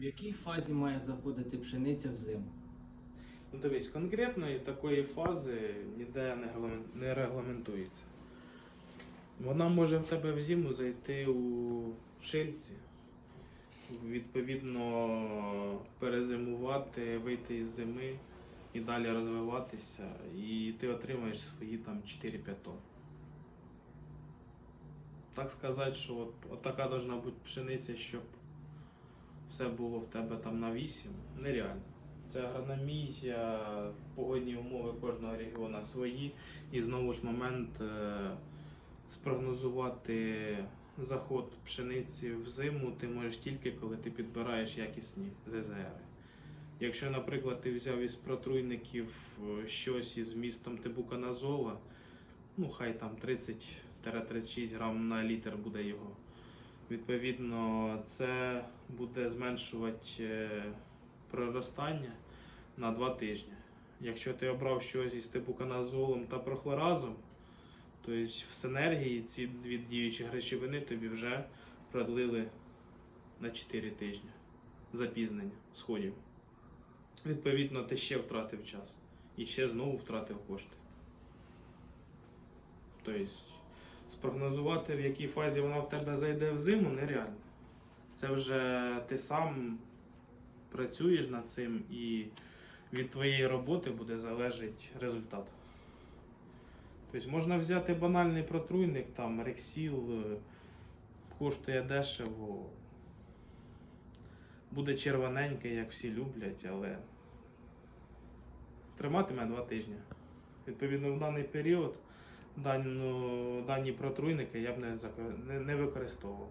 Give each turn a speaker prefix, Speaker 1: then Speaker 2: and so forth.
Speaker 1: В якій фазі має заходити пшениця в зиму?
Speaker 2: Ну дивись, конкретної такої фази ніде не, не регламентується. Вона може в тебе в зиму зайти у шильці, відповідно перезимувати, вийти із зими і далі розвиватися, і ти отримаєш свої там 4-5 тонн. Так сказати, що от, от така должна бути пшениця, щоб все було в тебе там на 8, нереально. Це агрономія, погодні умови кожного регіону свої. І знову ж момент е, спрогнозувати заход пшениці в зиму ти можеш тільки коли ти підбираєш якісні ЗЗР. Якщо, наприклад, ти взяв із протруйників е, щось із містом тибуканазола, ну хай там 30-36 грам на літр буде його. Відповідно, це буде зменшувати е, проростання на 2 тижні. Якщо ти обрав щось із типу каназолом та прохлоразом, то в синергії ці дві діючі речовини тобі вже продлили на 4 тижні запізнення сходів. Відповідно, ти ще втратив час і ще знову втратив кошти. Тобто, спрогнозувати, в якій фазі вона в тебе зайде в зиму, нереально. Це вже ти сам працюєш над цим і від твоєї роботи буде залежати результат. Тобто можна взяти банальний протруйник, там рексіл, е, коштує дешево, буде червоненький, як всі люблять, але триматиме два тижні. Відповідно, в даний період дані протруйники я б не, не використовував.